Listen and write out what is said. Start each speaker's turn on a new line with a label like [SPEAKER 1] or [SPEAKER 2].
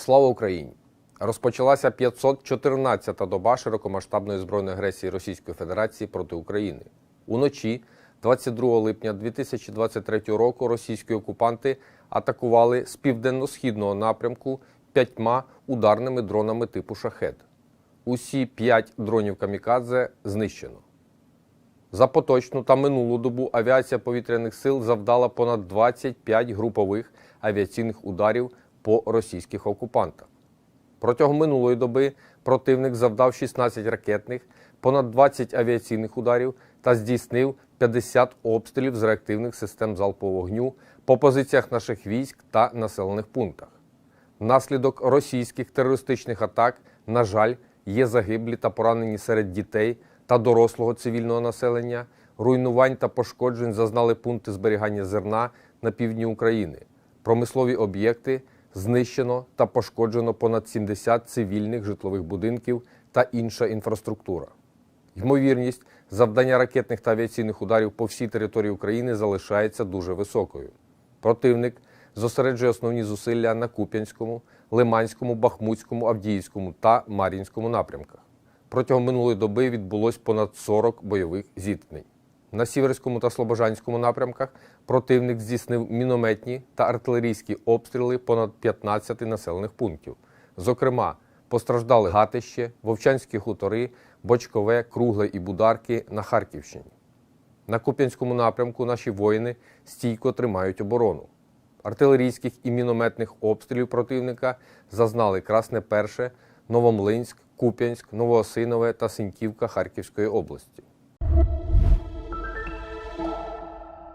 [SPEAKER 1] Слава Україні! Розпочалася 514-та доба широкомасштабної збройної агресії Російської Федерації проти України. Уночі, 22 липня 2023 року, російські окупанти атакували з південно-східного напрямку п'ятьма ударними дронами типу шахет. Усі п'ять дронів камікадзе знищено. За поточну та минулу добу авіація повітряних сил завдала понад 25 групових авіаційних ударів по російських окупантах. Протягом минулої доби противник завдав 16 ракетних, понад 20 авіаційних ударів та здійснив 50 обстрілів з реактивних систем залпового вогню по позиціях наших військ та населених пунктах. Внаслідок російських терористичних атак, на жаль, є загиблі та поранені серед дітей та дорослого цивільного населення. Руйнувань та пошкоджень зазнали пункти зберігання зерна на півдні України. Промислові об'єкти знищено та пошкоджено понад 70 цивільних житлових будинків та інша інфраструктура. Ймовірність завдання ракетних та авіаційних ударів по всій території України залишається дуже високою. Противник зосереджує основні зусилля на Куп'янському, Лиманському, Бахмутському, Авдіївському та Мар'їнському напрямках. Протягом минулої доби відбулось понад 40 бойових зіткнень. На Сіверському та Слобожанському напрямках противник здійснив мінометні та артилерійські обстріли понад 15 населених пунктів. Зокрема, постраждали Гатище, Вовчанські хутори, Бочкове, Кругле і Бударки на Харківщині. На Куп'янському напрямку наші воїни стійко тримають оборону. Артилерійських і мінометних обстрілів противника зазнали Красне Перше, Новомлинськ, Куп'янськ, Новоосинове та Синьківка Харківської області.